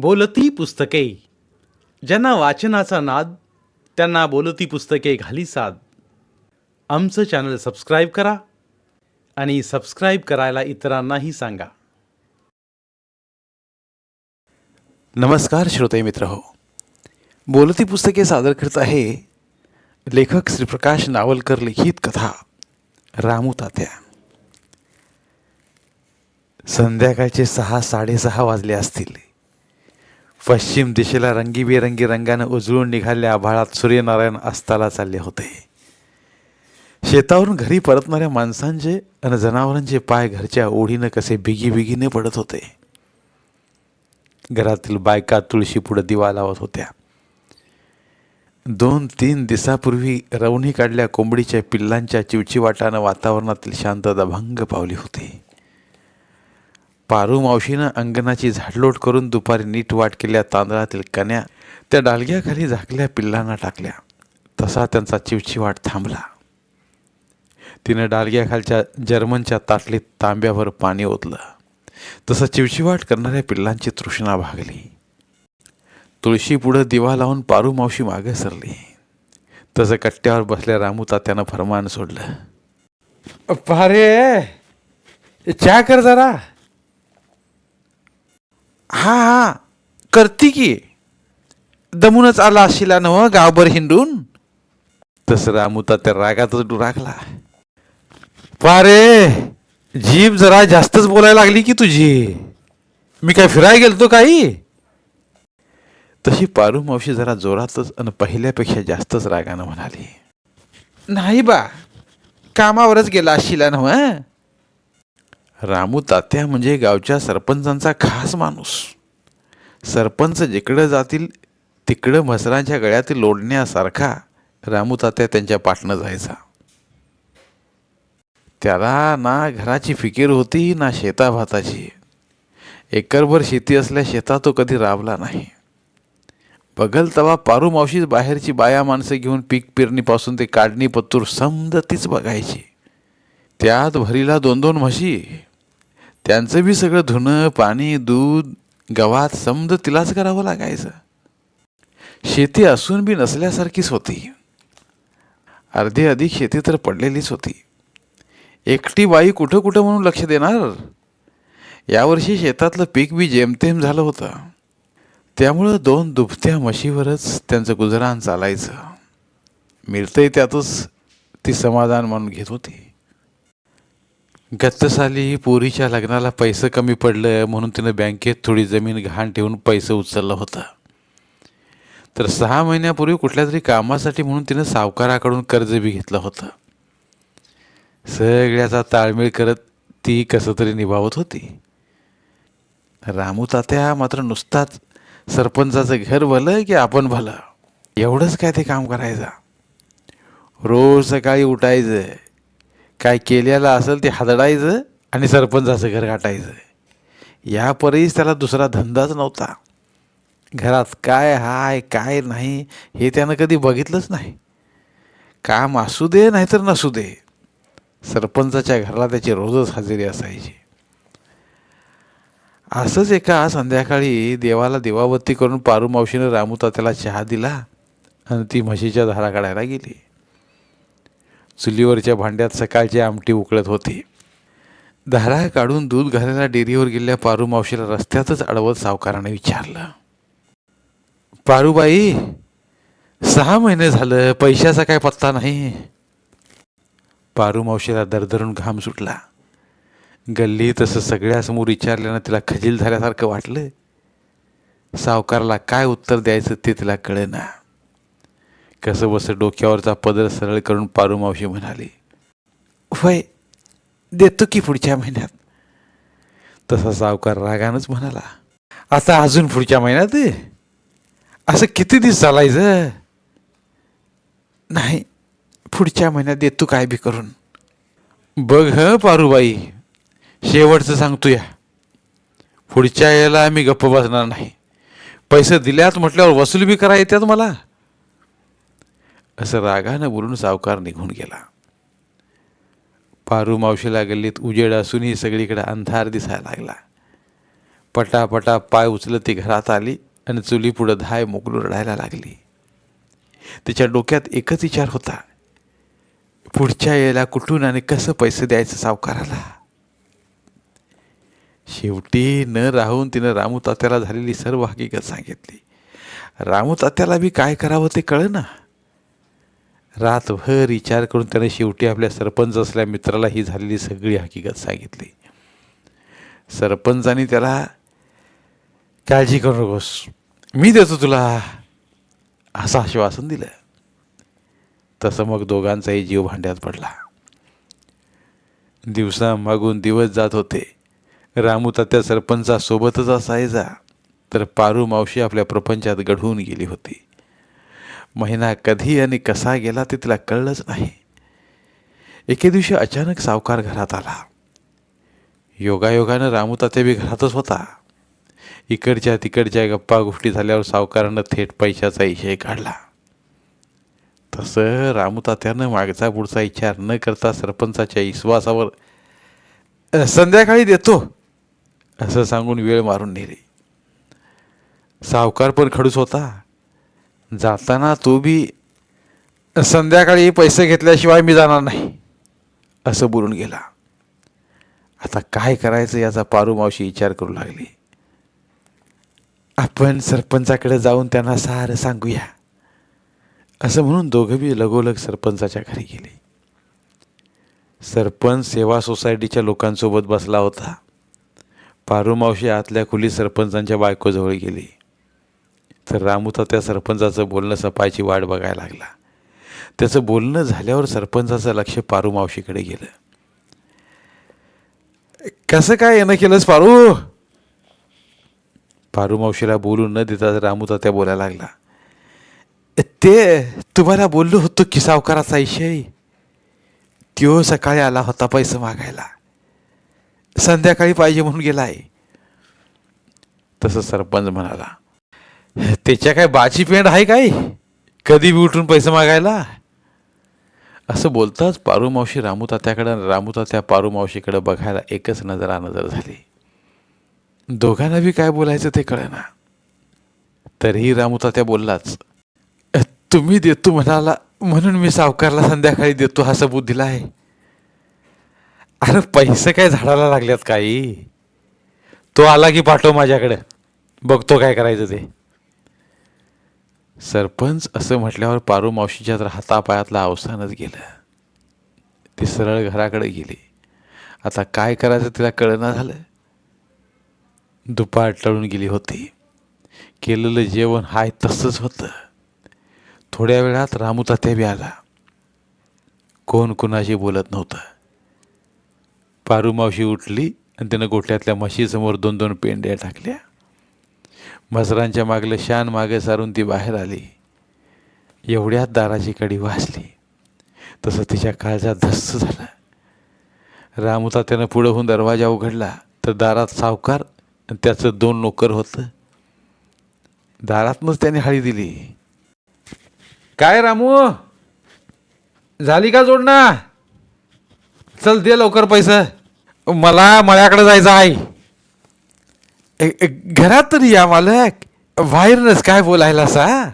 बोलती पुस्तके. ज्यांना वाचनाचा नाद त्यांना बोलती पुस्तके घाली साद. आमचं चॅनल सबस्क्राईब करा आणि सबस्क्राईब करायला इतरांनाही सांगा. नमस्कार श्रोते मित्र हो. बोलती पुस्तके सादर करत आहे लेखक श्रीप्रकाश नावलकर लिखित कथा रामू तात्या. संध्याकाळचे सहा साडेसहा वाजले असतील. पश्चिम दिशेला रंगीबेरंगी रंगानं उजळून निघालेल्या आभाळात सूर्यनारायण अस्ताला चालले होते. शेतावरून घरी परतणाऱ्या माणसांचे आणि जनावरांचे पाय घरच्या ओढीनं कसे बिगी बिगीने पडत होते. घरातील बायका तुळशी पुढं दिवा लावत होत्या. दोन तीन दिवसापूर्वी रवणी काढल्या कोंबडीच्या पिल्लांच्या चिवचिवाटानं वातावरणातील शांतता भंग पावली होती. पारू मावशीनं अंगणाची झाडलोट करून दुपारी नीट वाट केल्या तांदळातील कण्या त्या डालग्याखाली झाकल्या पिल्लांना टाकल्या. तसा त्यांचा चिवचिवाट थांबला. तिनं डालग्याखालच्या जर्मनच्या ताटलीत तांब्यावर पाणी ओतलं. तसं चिवचिवाट करणाऱ्या पिल्लांची तृष्णा भागली. तुळशी पुढं दिवा लावून पारू मावशी मागे सरली. तसं कट्ट्यावर बसल्या रामू तात्यानं फरमान सोडलं. पारे चहा कर जरा. हा हा. करती की. दमूनच आला अशिला नव गावभर हिंडून. तसं रामुता त्या रागातच डुराकला पारे जीभ जरा जास्तच बोलायला लागली की तुझी. मी काय फिरायला गेलतो काही? तशी पारू मावशी जरा जोरातच आणि पहिल्यापेक्षा जास्तच रागानं म्हणाली. नाही बा कामावरच गेला अशिला नव रामू तात्या म्हणजे गावच्या सरपंचांचा खास माणूस. सरपंच जिकडं जातील तिकडं म्हसरांच्या गळ्यातील लोडण्यासारखा रामू तात्या त्यांच्या पाटणं जायचा. त्याला ना घराची फिकीर होती ना शेताभाताची. एकरभर शेती असल्या शेतात तो कधी राबला नाही. बघल तवा पारू मावशीच बाहेरची बाया माणसं घेऊन पीक पेरणीपासून ते काढणी पत्तूर समद तीच बघायची. त्यात भरीला दोन दोन म्हशी. त्यांचं बी सगळं धुणं पाणी दूध गव्हात समज तिलाच करावं लागायचं. शेती असून बी नसल्यासारखीच होती. अर्धी अधिक शेती तर पडलेलीच होती. एकटी बाई कुठं कुठं म्हणून लक्ष देणार? यावर्षी शेतातलं पीक बी जेमतेम झालं होतं. त्यामुळं दोन दुभत्या म्हशीवरच त्यांचं गुजरान चालायचं. मिळतंय त्यातच ती समाधान म्हणून घेत होती. गत साली पोरीच्या लग्नाला पैसे कमी पडलं म्हणून तिनं बँकेत थोडी जमीन घाण ठेवून पैसे उचललं होतं. तर सहा महिन्यापूर्वी कुठल्या तरी कामासाठी म्हणून तिनं सावकाराकडून कर्ज बी घेतलं होतं. सगळ्याचा ताळमेळ करत ती कसं तरी निभावत होती. रामू तात्या मात्र नुसताच सरपंचाचं घर भलं की आपण भलं? एवढंच काय ते काम करायचं? रोज सकाळी उठायचं. काय केलेलं असेल ते हादडायचं आणि सरपंचाचं घर गाठायचं. यापरीस त्याला दुसरा धंदाच नव्हता. घरात काय हाय काय नाही हे त्यानं कधी बघितलंच नाही. काम असू दे नाहीतर नसू दे. सरपंचाच्या घराला त्याची रोजच हजेरी असायची. असंच एका संध्याकाळी देवाला देवावत्ती करून पारू मावशीनं रामू तात्याला चहा दिला आणि ती म्हशीच्या धारा काढायला गेली. चुलीवरच्या भांड्यात सकाळची आमटी उकळत होती. धारा काढून दूध घालायला डेअरीवर गेलेल्या पारू मावशीला रस्त्यातच अडवत सावकाराने विचारलं. पारूबाई सहा महिने झालं पैशाचा काय पत्ता नाही. पारू मावशीला दरदरून घाम सुटला. गल्ली तसं सगळ्यासमोर विचारल्यानं तिला खजील झाल्यासारखं वाटलं. सावकाराला काय उत्तर द्यायचं ते तिला कळेना. कसं बसं डोक्यावरचा पदर सरळ करून पारू मावशी म्हणाली वय देतो की पुढच्या महिन्यात. तसा सावकार रागानंच म्हणाला आता अजून पुढच्या महिन्यात असं किती दिवस चालायचं? नाही पुढच्या महिन्यात देतो काय बी करून. बघ ह पारूबाई शेवटचं सांगतो या पुढच्या याला आम्ही गप्प बसणार नाही. पैसे दिल्यात म्हटल्यावर वसूल बी करा येतात मला. असं रागानं बोलून सावकार निघून गेला. पारू मावशीला गल्लीत उजेड असूनही सगळीकडे अंधार दिसायला लागला. पटापटा पाय उचलत ती घरात आली आणि चुली पुढं धाय मोकलू रडायला लागली. तिच्या डोक्यात एकच विचार होता. पुढच्या वेळेला कुठून आणि कसं पैसे द्यायचं सावकाराला? शेवटी न राहून तिनं रामू तात्याला झालेली सर्व हकीकत सांगितली. रामू तात्याला बी काय करावं ते कळना. रातभर विचार करून त्याने शेवटी आपल्या सरपंच असल्या मित्राला ही झालेली सगळी हकीकत सांगितली. सरपंचाने त्याला काळजी करू नकोस. मी देतो तुला. असं आश्वासन दिलं. तसं मग दोघांचाही जीव भांड्यात पडला. दिवसा मागून दिवस जात होते. रामू तात्या सरपंचासोबतच असायचा. तर पारू मावशी आपल्या प्रपंचात घडवून गेली होती. महिना कधी आणि कसा गेला ते तिला कळलंच नाही. एके दिवशी अचानक सावकार घरात आला. योगायोगानं रामू बी घरातच होता. इकडच्या तिकडच्या गप्पा गोष्टी झाल्यावर सावकारानं थेट पैशाचा विषय काढला. तसं रामू तात्यानं मागचा पुढचा विचार न करता सरपंचाच्या विश्वासावर संध्याकाळी देतो असं सांगून वेळ मारून नेली. सावकार पण खडूस होता. जाताना तो बी संध्याकाळी पैसे घेतल्याशिवाय मी जाणार नाही. असं बोलून गेला. आता काय करायचं याचा पारू मावशी विचार करू लागली. आपण सरपंचाकडे जाऊन त्यांना सारं सांगूया. असं म्हणून दोघं बी लगोलग सरपंचाच्या घरी गेले. सरपंच सेवा सोसायटीच्या लोकांसोबत बसला होता. पारू मावशी आतल्या खुली सरपंचांच्या बायकोजवळ गेली. तर रामूता त्या सरपंचाचं बोलणं सपायची वाट बघायला लागला. त्याचं बोलणं झाल्यावर सरपंचाचं लक्ष पारू मावशीकडे गेलं. कसं काय येणं केलंस पारू? पारू मावशीला बोलू न देता रामू त्या बोलायला लागला. ते तुम्हाला बोललो होतो की सावकाराचा विषय? त्यो सकाळी आला होता पैसे मागायला. संध्याकाळी पाहिजे म्हणून गेलाय. तसं सरपंच म्हणाला. त्याच्या काय बाची पेंड आहे काय? कधी बी उठून पैसे मागायला? असं बोलताच पारू मावशी रामू तात्याकडं रामू तात्या पारू मावशीकडे बघायला एकच नजरा नजर झाली. दोघांना बी काय बोलायचं ते कळेना. तरीही रामू तात्या बोललाच तुम्ही देतो म्हणाला म्हणून मी सावकारला संध्याकाळी देतो हा सबूत दिला आहे. अरे पैसे काय झाडाला लागल्यात काही? तो आला की पाठव माझ्याकडे. बघतो काय करायचं ते. सरपंच असं म्हटल्यावर पारू मावशीच्या तर हातापायातलं अवसानच गेलं. ती सरळ घराकडे गेली. आता काय करायचं तिला कळना झालं. दुपार टळून गेली होती. केलेलं जेवण हाय तसंच होतं. थोड्या वेळात रामू बी आला. कोण कुणाशी बोलत नव्हतं. पारू मावशी उठली आणि त्यानं गोठ्यातल्या म्हशीसमोर दोन दोन पेंड्या टाकल्या. मसरांच्या मागलं शान मागे सारून ती बाहेर आली. एवढ्यात दाराची कडी वाचली तसं तिच्या काळजात धस्त झाला. रामुता त्यानं पुढं होऊन दरवाजा उघडला. तर दारात सावकार आणि त्याचं दोन नोकर होतं. दारातनंच त्याने हाळी दिली. काय रामू? झाली का जोडणा? चल दे लवकर पैसा. मला मळ्याकडे जायचं आहे. घरात तरी या मालक. बाहेरनच काय बोलायला सा?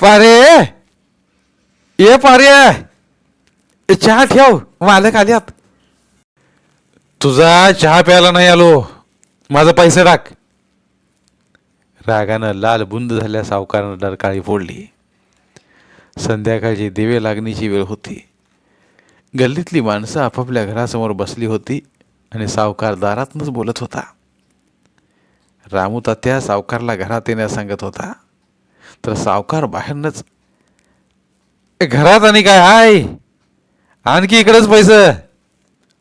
पारे. ये पारे. चहा ठेव. मालक आल्यात. तुझा चहा प्यायला नाही आलो. माझा पैसे टाक. रागानं लाल बुंद झाल्या सावकारानं डरकाळी फोडली. संध्याकाळची दिवे लागणीची वेळ होती. गल्लीतली माणसं आपापल्या घरासमोर बसली होती आणि सावकार दारातूनच बोलत होता. रामू तात्या सावकारला घरात येण्यास सांगत होता. तर सावकार बाहेरनच "ए, घरात आणि काय? हाय! आणखी इकडेच पैसे!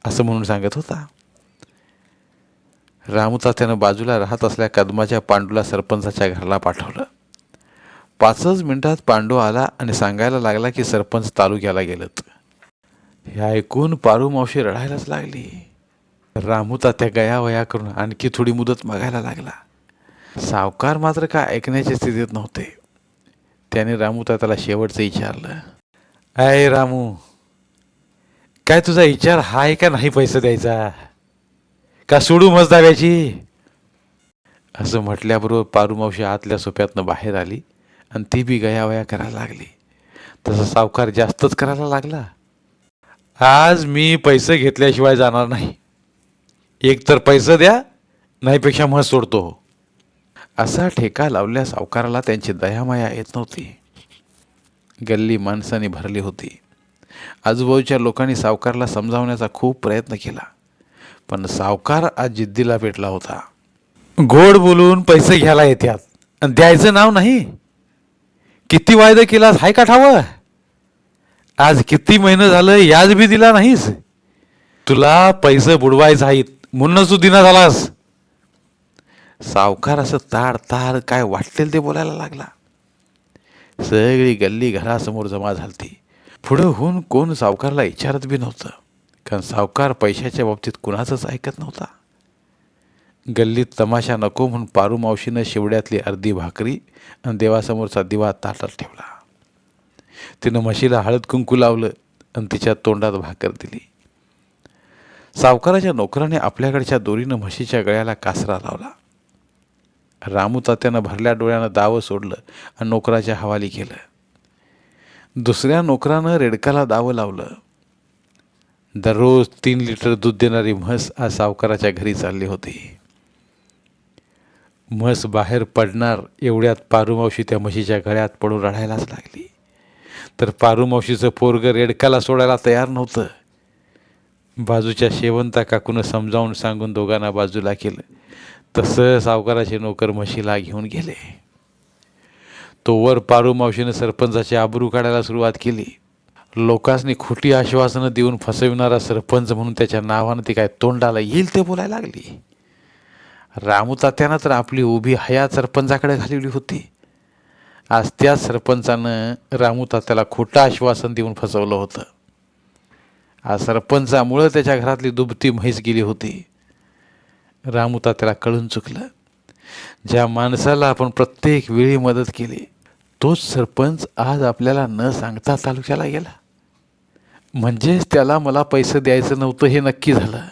असं म्हणून सांगत होता. रामू तात्यानं बाजूला राहत असल्या कदमाच्या पांडूला सरपंचाच्या घराला पाठवलं. पाचच मिनिटात पांडू आला आणि सांगायला लागला की सरपंच तालुक्याला गेलत. हे ऐकून पारू मावशी रडायलाच लागली. रामू तात्या गया वया करून आणखी थोडी मुदत मागायला लागला. सावकार मात्र काय ऐकण्याच्या स्थितीत नव्हते. त्याने रामू तात्याला शेवटचं विचारलं अय रामू काय तुझा विचार आहे का नाही पैसे द्यायचा? का सोडू मजदाव्याची असं म्हटल्याबरोबर पारूमावशी आतल्या सोप्यातनं बाहेर आली आणि ती बी गयावया करायला लागली. तसं सावकार जास्तच करायला लागला. आज मी पैसे घेतल्याशिवाय जाणार नाही. एक तर पैसे द्या नाहीपेक्षा मग सोडतो. असा ठेका लावल्या सावकाराला त्यांची दयामाया येत नव्हती. गल्ली माणसाने भरली होती. आजूबाजूच्या लोकांनी सावकारला समजावण्याचा खूप प्रयत्न केला. पण सावकार आज जिद्दीला पेटला होता. गोड बोलून पैसे घ्यायला येतात आणि द्यायचं नाव नाही. किती वायदा केलास हाय का ठावं आज किती महिने झालं याज बी दिला नाहीस. तुला पैसे बुडवायचे आहेत. म्हणूनच तू दिना झालास. सावकार असं ताड ताड काय वाटेल ते बोलायला लागला. सगळी गल्ली घरासमोर जमा झालती. पुढं होऊन कोण सावकारला विचारत बी नव्हतं. कारण सावकार पैशाच्या बाबतीत कुणाचंच ऐकत नव्हता. गल्लीत तमाशा नको म्हणून पारू मावशीनं शिवड्यातली अर्धी भाकरी आणि देवासमोरचा दिवा ताटात ठेवला. तिनं म्हशीला हळद कुंकू लावलं आणि तिच्या तोंडात भाकर दिली. सावकाराच्या नोकराने आपल्याकडच्या दोरीनं म्हशीच्या गळ्याला कासरा लावला. रामू तात्यानं भरल्या डोळ्यानं दावं सोडलं आणि नोकराच्या हवाली केलं. दुसऱ्या नोकरानं रेडकाला दावं लावलं. दररोज तीन लिटर दूध देणारी म्हस आज सावकाराच्या घरी चालली होती. म्हस बाहेर पडणार एवढ्यात पारूमावशी त्या म्हशीच्या गळ्यात पडून रडायलाच लागली. तर पारूमावशीचं पोरगं रेडकाला सोडायला तयार नव्हतं. बाजूच्या शेवंता काकूनं समजावून सांगून दोघांना बाजूला केलं. तसं सावकाराचे नोकर म्हशीला घेऊन गेले. तोवर पारू मावशीनं सरपंचाची आबरू काढायला सुरुवात केली. लोकांनी खोटी आश्वासनं देऊन फसविणारा सरपंच म्हणून त्याच्या नावानं ती काय तोंडाला येईल ते बोलायला लागली. रामू तात्यानं तर आपली उभी हयात सरपंचाकडे घालवली होती. आज त्याच सरपंचानं रामू तात्याला खोटं आश्वासन देऊन फसवलं होतं. आज सरपंचामुळं त्याच्या घरातली दुबती म्हैस गेली होती. रामूता त्याला कळून चुकलं. ज्या माणसाला आपण प्रत्येक वेळी मदत केली तोच सरपंच आज आपल्याला न सांगता तालुक्याला गेला. म्हणजेच त्याला मला पैसे द्यायचं नव्हतं हे नक्की झालं.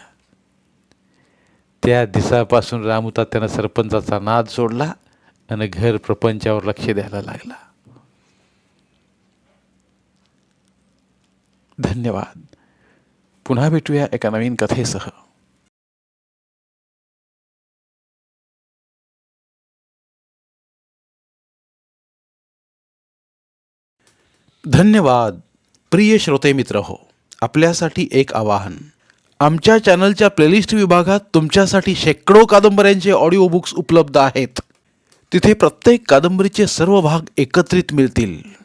त्या दिसापासून रामू त्यानं सरपंचाचा नाद सोडला आणि घर प्रपंचावर लक्ष द्यायला लागला. धन्यवाद. पुन्हा भेटूया एका नवीन कथेसह. धन्यवाद प्रिय श्रोते मित्र हो आपल्यासाठी एक आवाहन. आमच्या चॅनलच्या प्लेलिस्ट विभागात तुमच्यासाठी शेकडो कादंबऱ्यांचे ऑडिओ बुक्स उपलब्ध आहेत. तिथे प्रत्येक कादंबरीचे सर्व भाग एकत्रित मिळतील.